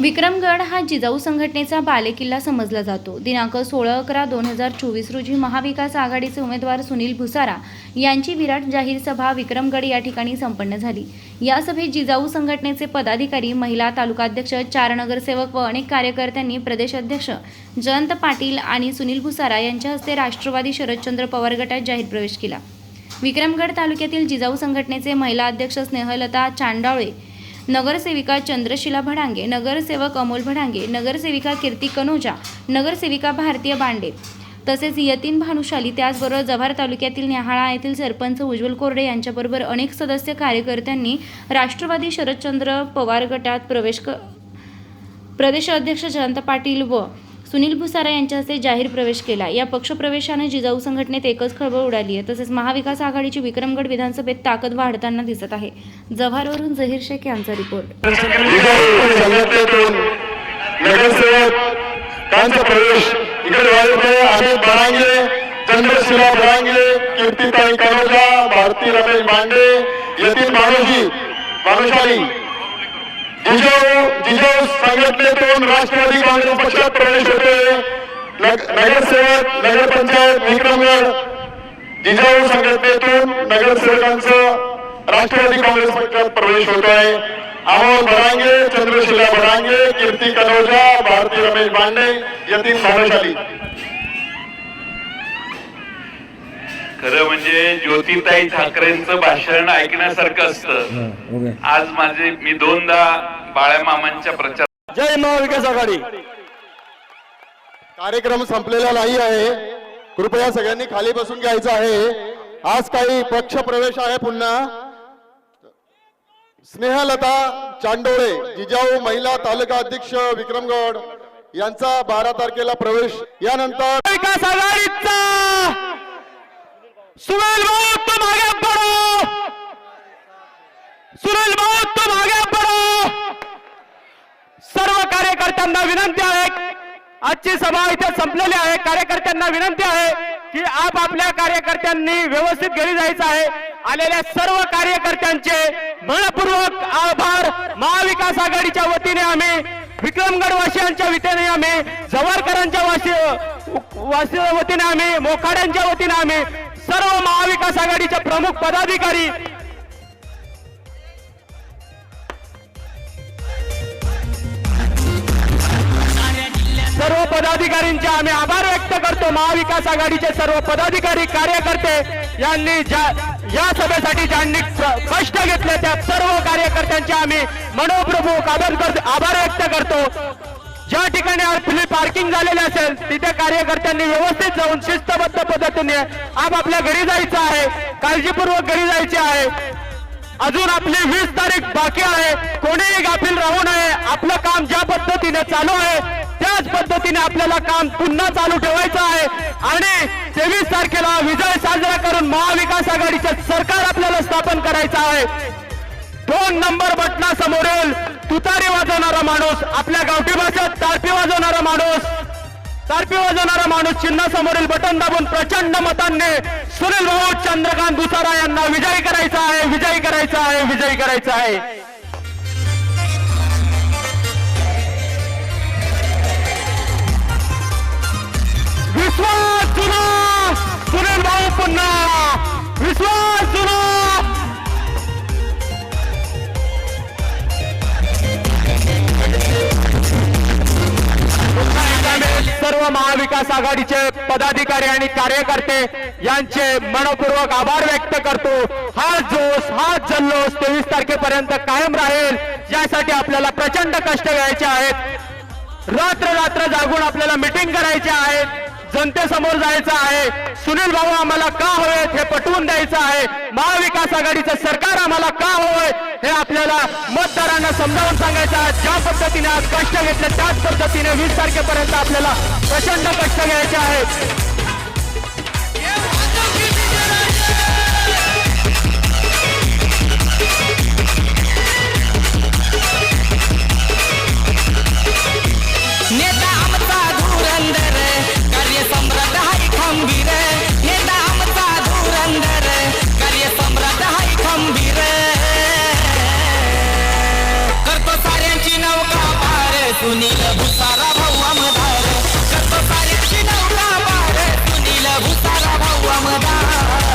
विक्रमगड हा जिजाऊ संघटनेचा बालेकिल्ला समजला जातो. दिनांक सोळा अकरा दोन हजार चोवीस रोजी महाविकास आघाडीचे उमेदवार सुनील भुसारा यांची विराट जाहीर सभा विक्रमगड या ठिकाणी संपन्न झाली. या सभेत जिजाऊ संघटनेचे पदाधिकारी महिला तालुकाध्यक्ष चार नगरसेवक व अनेक कार्यकर्त्यांनी प्रदेशाध्यक्ष जयंत पाटील आणि सुनील भुसारा यांच्या हस्ते राष्ट्रवादी शरदचंद्र पवार गटात जाहीर प्रवेश केला. विक्रमगड तालुक्यातील जिजाऊ संघटनेचे महिला अध्यक्ष स्नेहलता चांडावळे नगरसेविका चंद्रशिला भडांगे नगरसेवक अमोल भडांगे नगरसेविका कीर्ती कनोजा नगरसेविका भारतीय बांडे तसेच यतीन भानुशाली त्याचबरोबर जव्हार तालुक्यातील न्याहाळा येथील सरपंच उज्ज्वल कोरडे यांच्याबरोबर अनेक सदस्य कार्यकर्त्यांनी राष्ट्रवादी शरदचंद्र पवार गटात प्रवेश क प्रदेश अध्यक्ष जयंत पाटील व सुनील भुसारा यांच्या हस्ते जाहीर प्रवेश केला या पक्षप्रवेशाने जिजाऊ संघटनेत एकच खळबळ उडाली आहे तसेच महाविकास आघाडीची विक्रमगड विधानसभेत ताकद वाढताना दिसत आहे जव्हारवरून जहीर शेख यांचा रिपोर्ट चंद्रशिला बरांगे कीर्तीताई कनोजा भारती रमेश मांडे यतीन मानुजी मानुषाली जिजाऊ जिजाऊ संघटनेतून राष्ट्रवादी काँग्रेस पक्षात प्रवेश होते नगरसेवक नगरपंचायत विक्रमगड. जिजाऊ संघटनेतून नगरसेवकांचं राष्ट्रवादी काँग्रेस पक्षात प्रवेश होत आहे अमोल भरांगे चंद्रशिला भरांगे कीर्ती कनोजा भारती रमेश बांडे यतीन भानुशाली. खरं म्हणजे ज्योतिताई ठाकरेंचं भाषण ऐकण्यासारखं असतं. आज माझे मी दोनदा बाळ्या मामांच्या प्रचार जय महाविकास आघाडी. कार्यक्रम संपलेला नाही आहे. कृपया सगळ्यांनी खाली बसून घ्यायचं आहे. आज काही पक्ष प्रवेश आहे पुन्हा. स्नेहलता चांडोळे जिजाऊ महिला तालुका अध्यक्ष विक्रमगड यांचा बारा तारखेला प्रवेश. यानंतर विकास आघाडीचा सुनील भाऊ तुम आगे बढ़ो सुनील भाऊ तुम आगे बढ़ो सर्व कार्यकर्त्यांना विनंती आहे. आजची सभा इथे संपलेली आहे. कार्यकर्त्यांना विनंती आहे की आप आपल्या कार्यकर्त्यांनी व्यवस्थित घरी जायचं आहे. आलेल्या सर्व कार्यकर्त्यांचे मनपूर्वक आभार. महाविकास आघाडीच्या वतीने आम्ही विक्रमगड वासियांच्या वतीने आम्ही जवळकरांच्या वासी वासी वतीने आम्ही मोखाड्यांच्या वतीने आम्ही सर्व महाविकास आघाडीचे प्रमुख पदाधिकारी सर्व पदाधिकारींचे आम्ही आभार व्यक्त करतो. महाविकास आघाडीचे सर्व पदाधिकारी कार्यकर्ते यांनी ज्या या सभेसाठी ज्यांनी कष्ट घेतले त्या सर्व कार्यकर्त्यांचे आम्ही मनोप्रमुख आभार करतो आभार व्यक्त करतो. ज्या ठिकाणी आपली पार्किंग झालेली असेल तिथे कार्यकर्त्यांनी व्यवस्थित जाऊन शिस्तबद्ध पद्धतीने आप आपल्या घरी जायचं आहे काळजीपूर्वक घरी जायचे आहे. अजून आपली वीस तारीख बाकी आहे. कोणीही गाफील राहू नये. आपलं काम ज्या पद्धतीने चालू आहे अशाच पद्धतीने आपल्याला काम पुन्हा चालू ठेवायचं आहे. आणि तेवीस तारखेला विजय साजरा करून महाविकास आघाडीचं सरकार आपल्याला स्थापन करायचं आहे. दोन नंबर बटना समोरील तुतारी वाजवणारा माणूस आपल्या गावठी भाषेत तारपी वाजवणारा माणूस. तारपी वाजवणारा माणूस चिन्हासमोरील बटन दाबून प्रचंड मतांनी सुनील भाऊ चंद्रकांत दुसारा यांना विजयी करायचा आहे विजयी करायचा आहे विजयी करायचा आहे. महाविकास आघाडीचे पदाधिकारी आणि कार्यकर्ते यांचे मनपूर्वक आभार व्यक्त करतो. हा जोश हा जल्लोष तेवीस तारखेपर्यंत कायम राहील. यासाठी आपल्याला प्रचंड कष्ट घ्यायचे आहेत. रात्र रात्र जागून आपल्याला मिटिंग करायची आहे जनतेसमोर जायचं आहे. सुनील भाऊ आम्हाला का हवेत हे पटवून द्यायचं आहे. महाविकास आघाडीचं सरकार आम्हाला का हवंय हे आपल्याला मतदारांना समजावून सांगायचं आहे. ज्या पद्धतीने आज कष्ट घेतले त्याच पद्धतीने वीस तारखेपर्यंत आपल्याला प्रचंड कष्ट घ्यायचे आहेत. भुसारा भाऊ आमदार करतो साऱ्याची नवरा बार सुनील भुसारा भाऊ आमदार